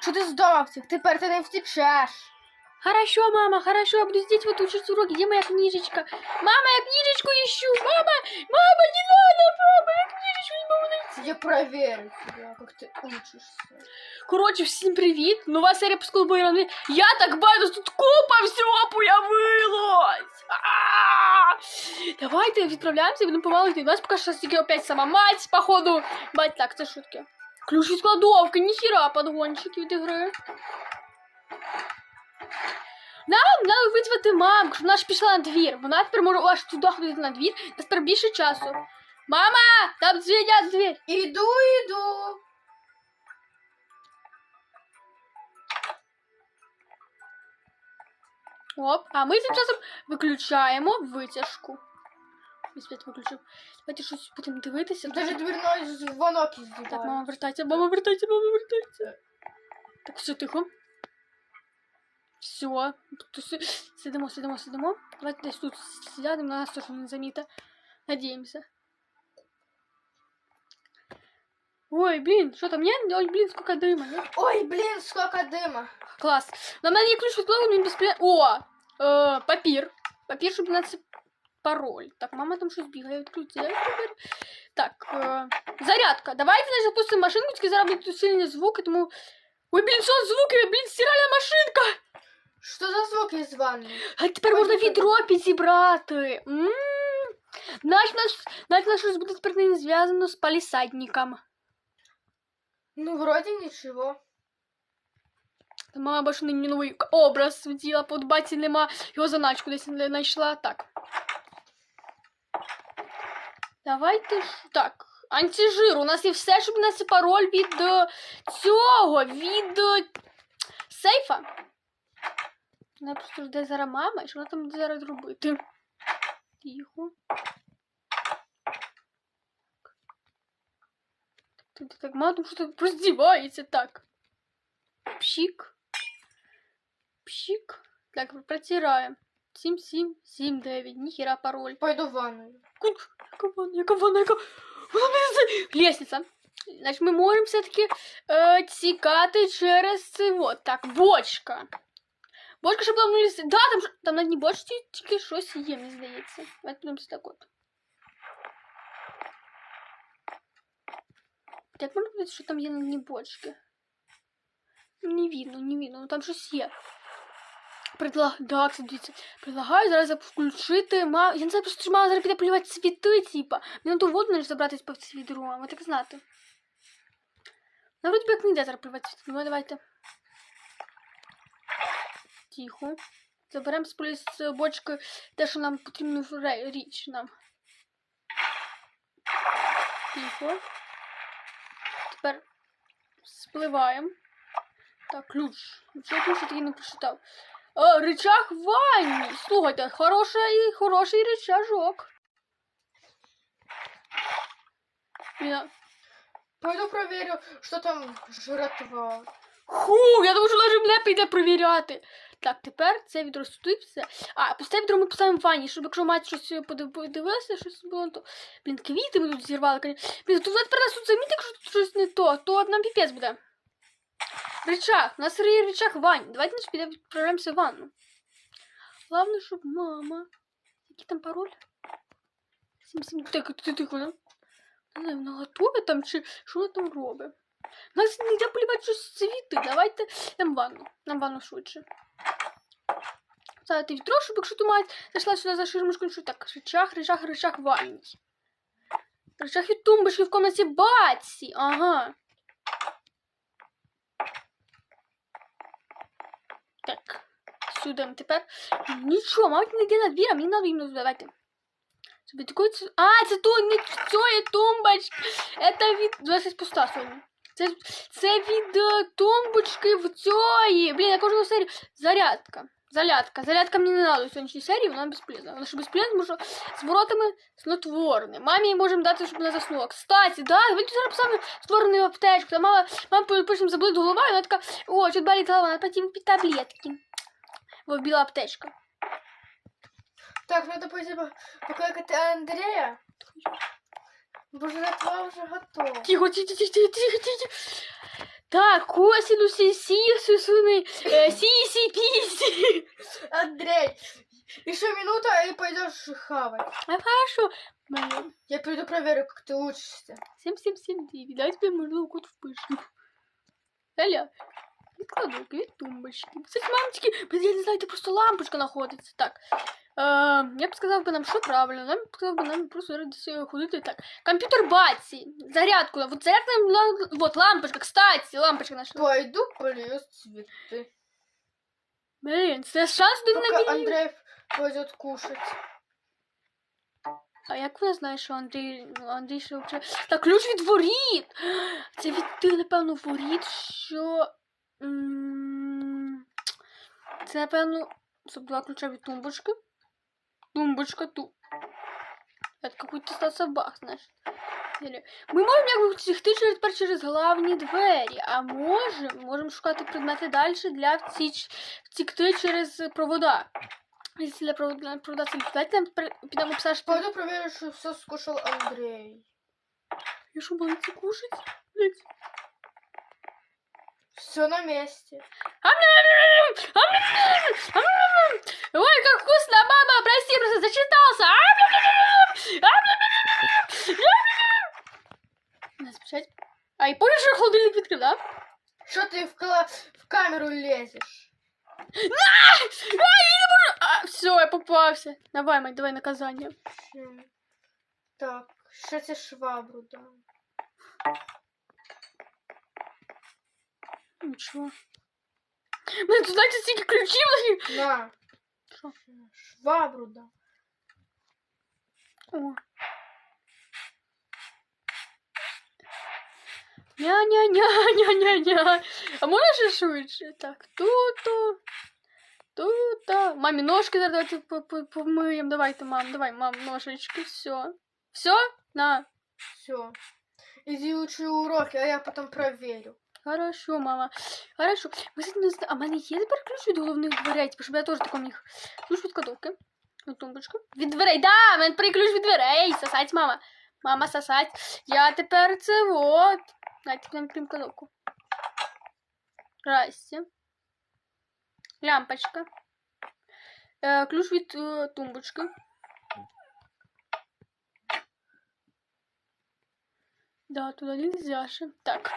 Що ти здався? Тепер ти не втечеш. Хорошо, мама, хорошо, я буду здесь вот учить уроки. Где моя книжечка? Мама, я книжечку ищу. Мама, мама, не надо, мама, я книжечку не могу найти. Я проверю тебя, как ты учишься. Коротше, всім привіт! Нова серія по сколбойрані. Я так бачу, тут купа всього появилось! А! Давайте відправляємося будемо помалу йти. У нас поки що тільки опять сама мать, походу. Мать, так, це шутки. Ключ від кладовки, ніхіра подгончик від ігри. Нам треба визвати мамку, щоб вона ж пішла на двір. Вона тепер може аж туди ходити на двір. Нас тепер більше часу. Мама! Там дзвінять в двір! Иду, иду. Оп, а ми тим часом виключаємо витяжку. Ось світ виключив. Давайте щось будемо дивитися. Даже дверной звонок издевает. Так, мама вертається, мама вертається, мама вертається. Так, все тихо. Все. Тут си- Сидимо, сидимо, сидимо. Давайте десь тут сядемо, на нас теж не заміта. Надіємося. Ой, блін, що там? Ні? Ой, блін, скільки дима, ні? Ой, блин, сколько дыма. Клас. На мене є ключ від клоуна, він безпля... О! Е, папір. Папір, щоб на це пароль. Так, мама там щось бігає, папір. Так, е, зарядка. Давайте не запустимо машинку, тільки зараз будуть сильні звуки, тому... Ой, блін, що звуки? Блін, стиральна машинка! Что за звук из ванны? А тепер можна відро підзібрати. М. Наш наш, наш наш щось буде тепер не зв'язано з палісадником. Ну, вроде ничего. Мама бачу мені новий образ вділа, по баті нема, його заначку десь не знайшла. Так. Давайте ж. Так. Антижир. У нас є все, щоб нас пароль від е, цього, від е, сейфа. Вона просто жде зараз мама, і що вона там буде зараз робити? Тихо. Так, так, мама там що то роздівається так. Пшик. Пшик. Так, протираем. 7, 7, 7, 9. Нихера пароль. Пойду в ванную. Кук, яка ванна, яка ванна, яка... Вона не за- Лестниця. Значить, ми можемо все-таки е, тікати через це от. Так, бочка. Бочка, щоб там не ліз- Да, там, ж- там на дні бочці тільки щось є, мені здається. Давайте подивимося так от. Як можна подивитися, що там є на дні бочки? Не видно, не видно, ну там щось є. Предлаг... Да, кстати. Предлагаю зараз включити ма... Я не знаю, просто що мама зараз піде полювати цвіти, типа. Мені ту воду не забратись по цвіт відро, ви так знати. Ну, вроді як не йде зараз полювати цвіти. Ну, давайте. Тихо. Заберемо з бочки те, що нам потрібно річ нам. Тихо. Тепер спливаємо. Так, ключ. Чого ключ я такий не прочитав? О, рычаг в ванні. Слухайте, хороший, хороший рычажок. Я... Пойду проверю, что там жратва. Ху, я думаю, що навіть мене прийде перевіряти. Так, тепер це відро. А, пусте відро ми поставимо в ванні, щоб якщо мать щось подив- подивилася, щось було, то. Блін, квіти ми тут зірвали. Блін, вона тепер нас тут замітить, якщо тут щось не то, то нам піпець буде. Рычаг. У нас є рычаг в ванні. Давайте ми підемо відправляємося в ванну. Главное, щоб мама. Який там пароль? Сім, сім. Так, ти тихо, да? Не знаю, вона готова там чи що вона там робить? Нас не йде полівати щось цвіти. Давайте нам ванну. Нам ванну швидше. Ставити відро, щоб якщо ти мать зайшла сюди за ширмушку, що так, рычаг, рычаг, рычаг в ванні. Рычаг від тумбочки в комнаті баці. Ага. Так. Сюди тепер. Нічого, мабуть, не йде на двір, а мені надо іменно давайте. Собі такої це... А, це то не цієї тумбочки. Це від... Досить спуста сьогодні. Це, це від е, тумбочки в цієї. Блін, я кожну серію. Зарядка. Зарядка. Зарядка мені не треба в сьогоднішній серії, вона безполезна. Вона що безполезна, тому що з воротами снотворне. Мамі їй можемо дати, щоб вона заснула. Кстати, да, ви тут зараз саме створений аптечку. Та мама, мама потім заболить голова, і вона така, о, чуть болить голова, треба пойти випити таблетки. Во, біла аптечка. Так, надо пойти по- покликати Андрея. Боже, Литва вже готова. Тихо, тихо, тихо, тихо, тихо, тихо. Так, косинуси, синусы, э, сиси, А хорошо. Блин. Я приду проверю, как ты учишься. 7779. Дайте мне можливо код впишу. Аля. Відкладу від тумбочки. Кстати, мамочки, блін, я не знаю, де просто лампочка знаходиться. Так. Е, я б сказав би нам, що правильно. Нам б сказав би нам просто е, ходити так. Комп'ютер баці. Зарядку. Вот зарядка, вот лампочка, кстати, лампочка наша. Пойду полью цветы. Блін, це шанс один на Пока. Андрей пойдет кушать. А як вона знає, що Андрій, Андрій ще взагалі... Так, ключ від воріт! Це від тих, напевно, воріт, що... Це, напевно, це два ключа від тумбочки. Тумбочка тут. Это какой-то став собак, знаєш. Ми можемо якби втікти через, через главні двері, а можемо, можемо шукати предмети далі для втікти через провода. Якщо для провода, для провода це давайте нам тепер підемо писати, що Пойду проверю, что все скушал Андрей. Я что, боится кушать? Блядь. Все на месте. Я попался. Давай, мать, давай наказание. Так, що це швабру дам. Ничего. Блин, тут, знаете, стільки ключів. лежить. На. Що? Швабру дам. О. Ня-ня-ня-ня-ня-ня. А ще швидше? Так, тут-то. Тут-то. Мамі ножки давайте по- по- помиємо. Давайте, мам, давай, мам, ножички. Все. Все? На. Все. Иди учи уроки, а я потом проверю. Хорошо, мама. Хорошо. Ви кстати, не зна... А в мене є тепер ключ від головних дверей, типу, щоб я теж тако міг. Ключ від кладовки. Від тумбочки. Від дверей. Да, в мене тепер ключ від дверей. Сосать, мама. Мама, сосать. Я тепер це вот. Дайте нам відкриємо кладовку. Здрасте. Лямпочка. Е, ключ від е, тумбочки. Да, туда нельзя же. Так.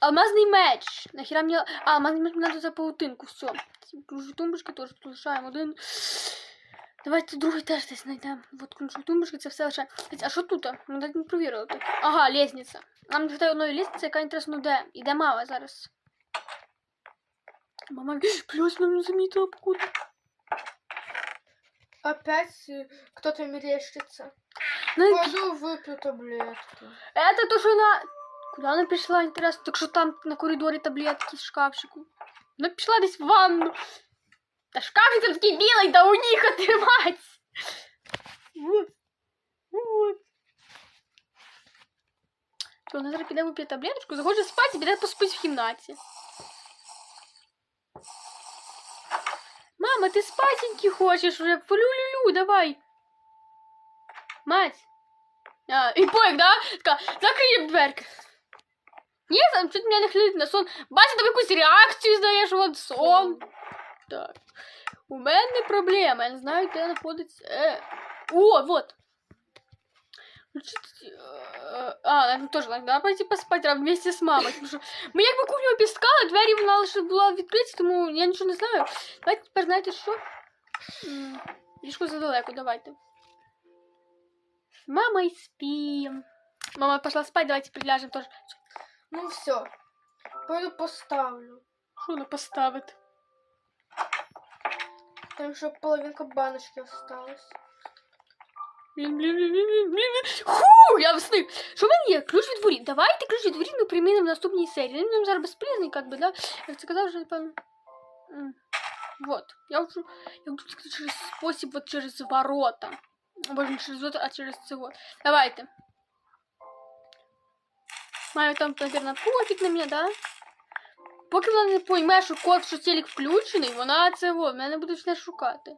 Алмазний меч. Нахіра мені... А, алмазний меч мені треба за паутинку. Все. Ключ від тумбочки теж тут лишаємо один. Давайте другий теж десь знайдемо. Вот ключ від тумбочки, це все лишаємо. А що тут? Ми навіть не провірили. Ага, лестниця. Нам не хватає одної лестниці, яка інтересно де. Іде мама зараз. Мама, плюс нам не замітила покуди. Опять э, кто-то мерещится. Ну, Пойду выпью таблетки. Это то, что она... Куда она пришла, интересно? Так что там на коридоре таблетки в шкафчику. Она пішла десь в ванну. Та шкафчик там такий білий, да у них отримать. Вот. Вот. Що, вона зараз піде вип'є таблеточку, захоче спати і піде поспить в кімнаті. Мама, ти спатеньки хочеш уже? Флю-лю-лю, давай. Мать. А, і поїк, да? Така, закриє дверки. Ні, там чуть мене не хлить на сон. Бачиш, там якусь реакцію здаєш, от сон. Так. У мене проблема, я не знаю, де знаходиться. Е. О, вот. Ну, чё ты, э, А, ну тоже надо пойти поспать а, вместе с мамой. Тому що ми якби кухню обіскали, двері вона лише була відкриті, тому я нічого не знаю. Давайте тепер знаєте що? М, Ліжко задалеко, давайте. С мамой спим. Мама пошла спать, давайте приляжем тоже. Ну все. Пойду поставлю. Що вона поставить? Там еще половинка баночки осталась. Блін, блін, блін, блін, блін. Ху, я встиг. Що в мене є? Ключ від воріт. Давайте ключ від воріт ми примінимо в наступній серії. Він нам зараз безполезний, как би, да? Як це казав вже, напевно. Вот. Я хочу, я сказати через спосіб, вот через ворота. Боже, не через ворота, а через це вот. Давайте. Маю там, наверное, пофіг на мене, да? Поки вона не пойме, що код, що телек включений, вона це вот, мене буде почне шукати.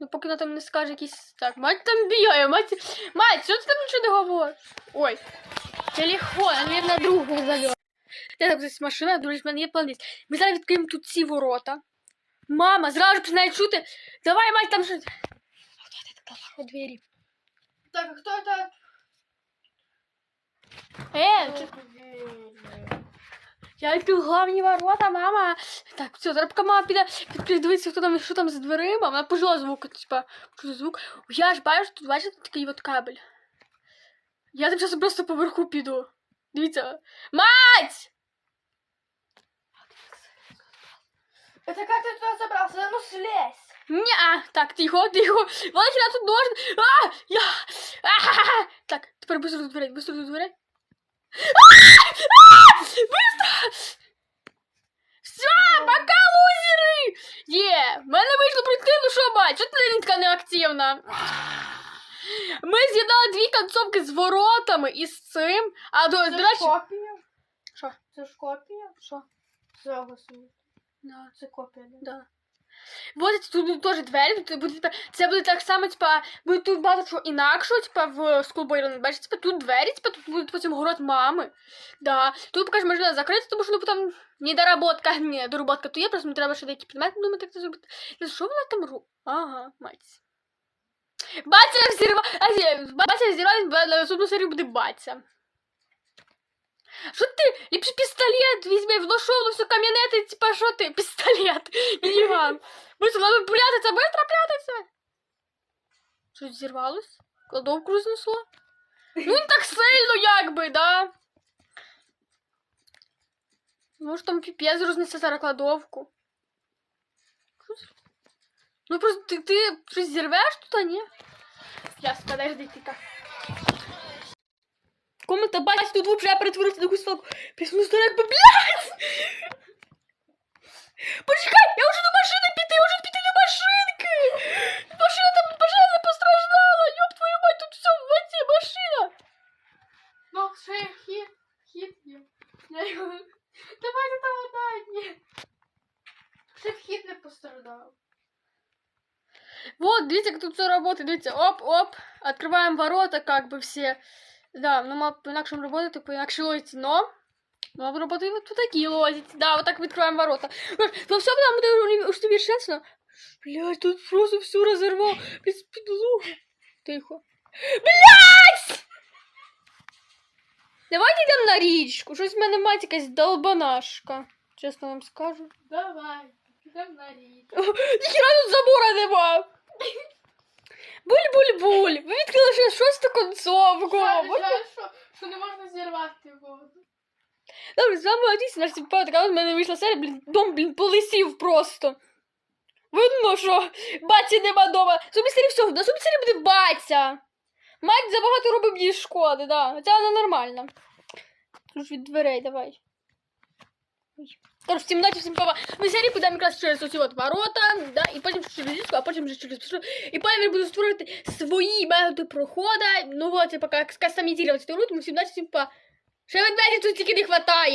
Ну, поки вона там не скаже якісь. Так, мать там бігає, мать. Мать, що ти там нічого не говориш? Ой. Телефон, наверное, другу зальот. Де там десь машина, друзі, в мене є план. Ми зараз відкриємо тут ці ворота. Мама, зразу ж починає чути. Давай, мать, там щось. У двері. Так, а хто це? Е, чи- я відкрив главні ворота, мама. Так, все, зараз поки мама піде відкриє, дивитися, хто там, що там за дверима. Вона почула звук, типа, почула звук. Я ж бачу, тут бачите, тут такий от кабель. Я тим часом просто поверху піду. Дивіться. Мать! Это как ты туда забрался? Ну слезь! Ня, так, тихо, тихо. Вона хіра тут нож. А! Я! А! Так, тепер быстро до дверей, быстро до дверей. А! А! Все, пока, лузери! Є, в мене вийшло пройти, ну що, бать, що ти така неактивна? Ми з'єднали дві концовки з воротами і з цим, а до, до Це ж речі... копія? Що? Це ж копія? Що? Цього світу. Да. Це копія, да? Да. Вот тут будуть теж двері, тут буде, типа, це буде так само, типа, буде тут багато чого інакшого, типа, в Run. Бачите, типа, тут двері, типа, тут буде потім город мами. Да. Тут, покаже, можна закрити, тому що, ну, потім недоработка, не, дороботка то є, просто мені треба ще деякі предмети, думаю, так це зробити. І що вона там ру? Ага, мать. Батя взірва... А, Батя взірва, на наступну серію буде батя. Що ти? Ліпше пістолет візьми, вношов, ну все кам'янети, типа, що ти? Пістолет, мініган. Быстро, надо прятаться, быстро прятаться. Щось зірвалось? Кладовку рознесло? Ну не так сильно, якби, да? Може там піпець рознесе зараз кладовку. Що це? Ну просто ти, ти щось зірвеш тут, а ні? Ясно, подожди, ти так. Комната бачить, тут взагалі перетворився на якусь свалку. Пісну як би, блядь! Почекай, я можу до машини піти, я можу піти до машинки! Машина там, машина не постраждала! Ёб твою мать, тут все в воді, машина! Ну, ще є хід. Хід є. Я його... Давайте там отдай, ні. Ще вхід не пострадав. Вот, видите, как тут все работает, видите, оп-оп, открываем ворота, как бы все. Да, ну мало по-инакшему работает, по-инакше лозить, но... Мало работает вот такие лозить. Да, вот так открываем ворота. Ну все, там будет усовершенствовано. Блять, тут просто все разорвал. Без педлу. Тихо. Блять! Давайте йдемо на річку. Щось в мене мать якась долбанашка. Чесно вам скажу. Давай, підемо на рік. Ніхіра тут забора нема. Буль-буль-буль. Ви відкрили ще шосту концовку. Що, що не можна зірвати воду. Добре, з вами Одісі, наш така в мене вийшла серія, блін, дом, блін, полисів просто. Видно, що баті нема дома. Собі серії все, на собі серії буде батя. Мать забагато робить їй шкоди, да. Хоча вона нормальна. Ключ від дверей, давай. Ой. Короче, всім ночі, всім папа. Ми серії підемо якраз через оці от ворота, да, і потім через річку, а потім вже через пішу. І потім буду створювати свої методи проходу. Ну, от, я як кастомізувати цю руту, ми всім всем всім папа. Ще ведмедів тут тільки не хватає.